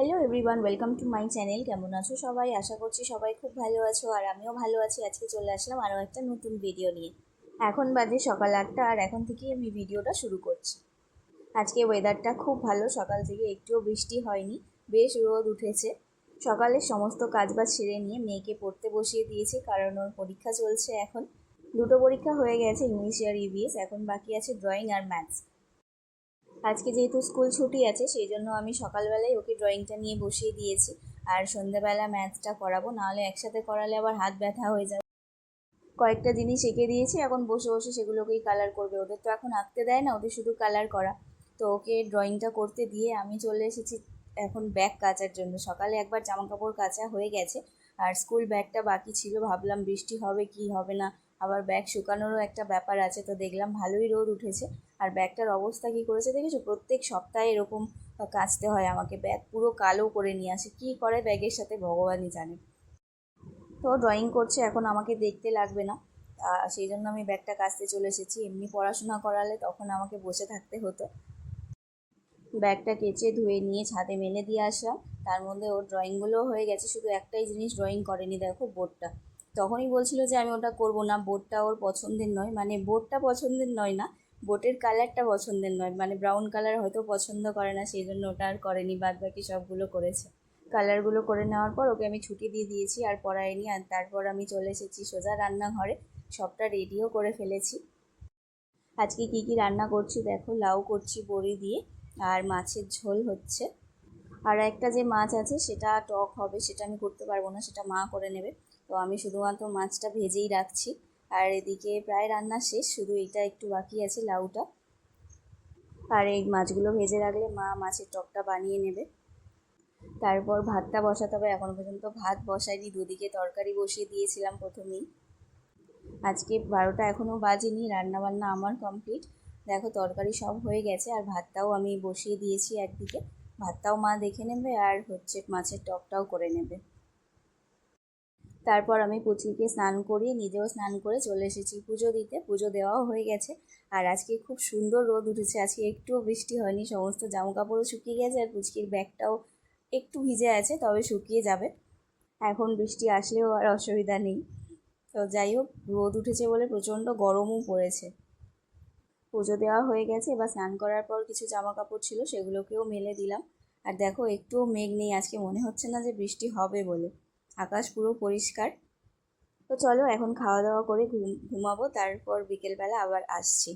Hello everyone welcome to my channel কেমন আছো সবাই? আশা করছি সবাই খুব ভালো আছো আর আমিও ভালো আছি। আজকে চলে আসলাম আরও একটা নতুন ভিডিও নিয়ে। এখন বাজে সকাল আটটা আর এখন থেকেই আমি ভিডিওটা শুরু করছি। আজকে ওয়েদারটা খুব ভালো, সকাল থেকে একটুও বৃষ্টি হয়নি, বেশ রোদ উঠেছে। সকালের সমস্ত কাজবাজ সেরে নিয়ে মেয়েকে পড়তে বসিয়ে দিয়েছি, কারণ ওর পরীক্ষা চলছে এখন। দুটো পরীক্ষা হয়ে গেছে ইংলিশ আর ইভিএস এখন বাকি আছে ড্রয়িং আর ম্যাথস আজকে যেহেতু স্কুল ছুটি আছে সেই জন্য আমি সকালবেলায় ওকে ড্রয়িংটা নিয়ে বসিয়ে দিয়েছি। আর সন্ধ্যাবেলা ম্যাথসটা করাবো, নাহলে একসাথে করালে আবার হাত ব্যথা হয়ে যাবে। কয়েকটা জিনিস এঁকে দিয়েছি, এখন বসে বসে সেগুলোকেই কালার করবে। ওদের তো এখন আঁকতে দেয় না, ওদের শুধু কালার করা। তো ওকে ড্রয়িংটা করতে দিয়ে আমি চলে এসেছি এখন ব্যাগ কাচার জন্য। সকালে একবার জামা কাপড় কাচা হয়ে গেছে আর স্কুল ব্যাগটা বাকি ছিল, ভাবলাম বৃষ্টি হবে কি হবে না, আবার ব্যাগ শুকানোরও একটা ব্যাপার আছে, তো দেখলাম ভালোই রোদ উঠেছে, আর ব্যাগটার অবস্থা কী করেছে দেখেছ? প্রত্যেক সপ্তাহে এরকম কাচতে হয় আমাকে ব্যাগ পুরো কালো করে নিয়ে আসে, কী করে ব্যাগের সাথে ভগবানই জানে। তো ড্রয়িং করছে, এখন আমাকে দেখতে লাগবে না সেই জন্য আমি ব্যাগটা কাচতে চলে এসেছি, এমনি পড়াশোনা করালে তখন আমাকে বসে থাকতে হতো। ব্যাগটা কেচে ধুয়ে নিয়ে, ছাদে মেলে দিয়ে আসলাম তার মধ্যে ওর ড্রয়িংগুলোও হয়ে গেছে, শুধু একটাই জিনিস ড্রয়িং করেনি, দেখো বোর্ডটা তখনই বলছিল যে আমি ওটা করব না বোর্ডটা ওর পছন্দের নয়। মানে বোর্ডটা পছন্দের নয় না বোটের কালারটা পছন্দের নয়। মানে ব্রাউন কালার হয়তো পছন্দ করে না, সেই জন্য ওটা আর করেনি বাদ বাকি সবগুলো করেছে। কালারগুলো করে নেওয়ার পর ওকে আমি ছুটি দিয়ে দিয়েছি, আর পড়াইনি আর তারপর আমি চলে এসেছি সোজা রান্নাঘরে। সবটা রেডিও করে ফেলেছি। আজকে কি কি রান্না করছি দেখো, লাউ করছি বড়ি দিয়ে, আর মাছের ঝোল হচ্ছে। আর একটা যে মাছ আছে, সেটা টক হবে, সেটা আমি করতে পারব না, সেটা মা করে নেবে। তো আমি শুধুমাত্র মাছটা ভেজেই রাখছি। আর এদিকে প্রায় রান্না শেষ, শুধু এইটা একটু বাকি আছে, লাউটা। আর এই মাছগুলো ভেজে রাখলে মা মাছের টকটা বানিয়ে নেবে। তারপর ভাতটা বসাতে হবে এখনও পর্যন্ত ভাত বসাইনি, দুদিকে তরকারি বসিয়ে দিয়েছিলাম প্রথমেই। আজকে বারোটা এখনও বাজেনি, রান্নাবান্না আমার কমপ্লিট। দেখো তরকারি সব হয়ে গেছে, আর ভাতটাও আমি বসিয়ে দিয়েছি একদিকে। ভাতটাও মা দেখে নেবে আর হচ্ছে মাছের টকটাও করে নেবে। তারপর আমি পুচিকে স্নান করিয়ে নিজেও স্নান করে চলে এসেছি পুজো দিতে। পুজো দেওয়াও হয়ে গেছে আর আজকে খুব সুন্দর রোদ উঠেছে। আজকে একটুও বৃষ্টি হয়নি, সমস্ত জামা কাপড়ও শুকিয়ে গেছে আর পুচকির ব্যাগটাও একটু ভিজে আছে, তবে শুকিয়ে যাবে। এখন বৃষ্টি আসলেও আর অসুবিধা নেই। তো যাই হোক, রোদ উঠেছে বলে প্রচণ্ড গরমও পড়েছে। পুজো দেওয়া হয়ে গেছে, এবার স্নান করার পর কিছু জামা কাপড় ছিল সেগুলোকেও মেলে দিলাম। আর দেখো, একটুও মেঘ নেই, আজকে মনে হচ্ছে না যে বৃষ্টি হবে বলে। আকাশ পুরো পরিষ্কার। তো চলো, এখন খাওয়া দাওয়া করে ঘুম ঘুমাবো, তারপর বিকেলবেলা আবার আসছি।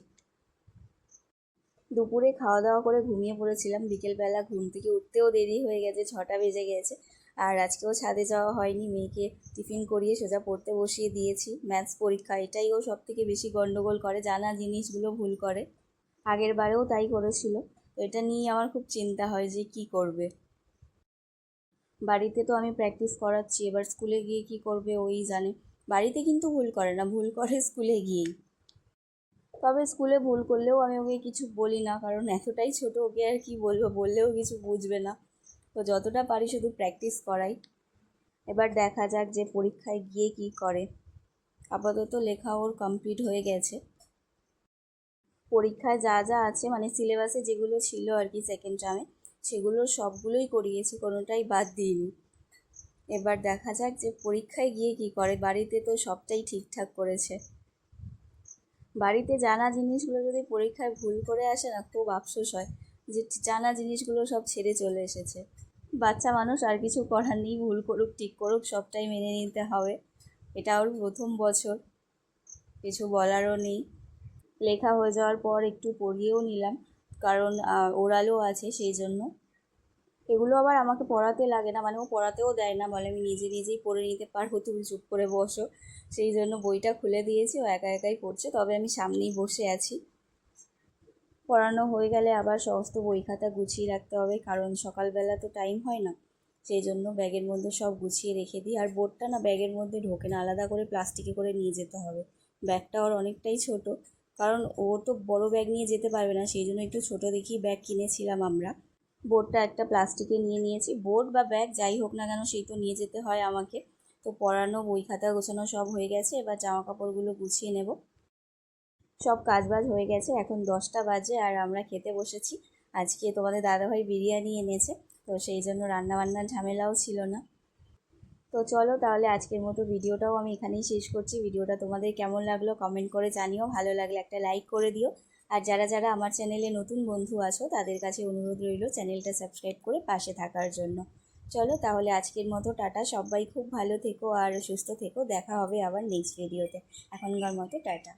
দুপুরে খাওয়া দাওয়া করে ঘুমিয়ে পড়েছিলাম। বিকেলবেলা ঘুম থেকে উঠতেও দেরি হয়ে গেছে, ছটা বেজে গেছে। আর আজকেও ছাদে যাওয়া হয়নি। মেয়েকে টিফিন করিয়ে সোজা পড়তে বসিয়ে দিয়েছি। ম্যাথস পরীক্ষা, এটাই ও সব থেকে বেশি গণ্ডগোল করে, জানা জিনিসগুলো ভুল করে। আগের বারেও তাই করেছিল। তো এটা নিয়ে আমার খুব চিন্তা হয় যে কি করবে। বাড়িতে তো আমি প্র্যাকটিস করাচ্ছি, এবার স্কুলে গিয়ে কি করবে ওই জানে। বাড়িতে কিন্তু ভুল করে না, ভুল করে স্কুলে গিয়েই। তবে স্কুলে ভুল করলেও আমি ওকে কিছু বলি না, কারণ এতটাই ছোট ওকে আর কি বলব, বললেও কিছু বুঝবে না। তো যতটা পারি শুধু প্র্যাকটিস করাই। এবার দেখা যাক যে পরীক্ষায় গিয়ে কি করে। আপাতত লেখা ওর কমপ্লিট হয়ে গেছে। পরীক্ষায় যা যা আছে মানে সিলেবাসে যেগুলো ছিল আর কি সেকেন্ড টার্মে সেগুলো সবগুলোই করিয়েছি, কোনোটাই বাদ দিইনি। এবার দেখা যাক যে পরীক্ষায় গিয়ে কি করে। বাড়িতে তো সবটাই ঠিকঠাক করেছে। বাড়িতে জানা জিনিসগুলো যদি পরীক্ষায় ভুল করে আসে না, খুব আফসোস হয় যে জানা জিনিসগুলো সব ছেড়ে চলে এসেছে। বাচ্চা মানুষ আর কিছু করার নেই, ভুল করুক, ঠিক করুক, সবটাই মেনে নিতে হবে। এটা ওর প্রথম বছর, কিছু বলারও নেই। লেখা হয়ে যাওয়ার পর একটু পড়িয়েও নিলাম, কারণ ওরালও আছে সেই জন্য। এগুলো আবার আমাকে পড়াতে লাগে না মানে ও পড়াতেও দেয় না, বলে আমি নিজে নিজেই পড়ে নিতে পারব, তুমি চুপ করে বসো। সেই জন্য বইটা খুলে দিয়েছি, ও একা একাই পড়ছে, তবে আমি সামনেই বসে আছি। পড়ানো হয়ে গেলে আবার সমস্ত বই খাতা গুছিয়ে রাখতে হবে, কারণ সকালবেলা তো টাইম হয় না। সেই জন্য ব্যাগের মধ্যে সব গুছিয়ে রেখে দিই, আর বোর্ডটা না ব্যাগের মধ্যে ঢোকে না, আলাদা করে প্লাস্টিকে করে নিয়ে যেতে হবে। ব্যাগটা ওর অনেকটাই ছোট, কারণ ও তো বড় ব্যাগ নিয়ে যেতে পারবে না, সেই জন্য একটু ছোটো দেখি ব্যাগ কিনেছিলাম আমরা। বোর্ডটা একটা প্লাস্টিকে নিয়ে নিয়েছি, বোর্ড বা ব্যাগ যাই হোক না কেন সেই তো নিয়ে যেতে হয় আমাকে। তো পড়ানো, বই খাতা গোছানো সব হয়ে গেছে, এবার জামা কাপড়গুলো গুছিয়ে নেব। সব কাজবাজ হয়ে গেছে, এখন দশটা বাজে আর আমরা খেতে বসেছি। আজকে তোমাদের দাদাভাই বিরিয়ানি এনেছে, তো সেই জন্য রান্নাবান্নার ঝামেলাও ছিল না। তো চলো তাহলে আজকের মতো ভিডিওটাও আমি এখানেই শেষ করছি। ভিডিওটা তোমাদের কেমন লাগল কমেন্ট করে জানিও, ভালো লাগলে একটা লাইক করে দিও। আর যারা যারা আমার চ্যানেলে নতুন বন্ধু আছো, তাদের কাছে অনুরোধ রইল চ্যানেলটা সাবস্ক্রাইব করে পাশে থাকার জন্য। চলো তাহলে আজকের মতো, টাটা। সবাই খুব ভালো থেকো আর সুস্থ থেকো। দেখা হবে আবার নেক্সট ভিডিওতে এখনকার মতো টাটা।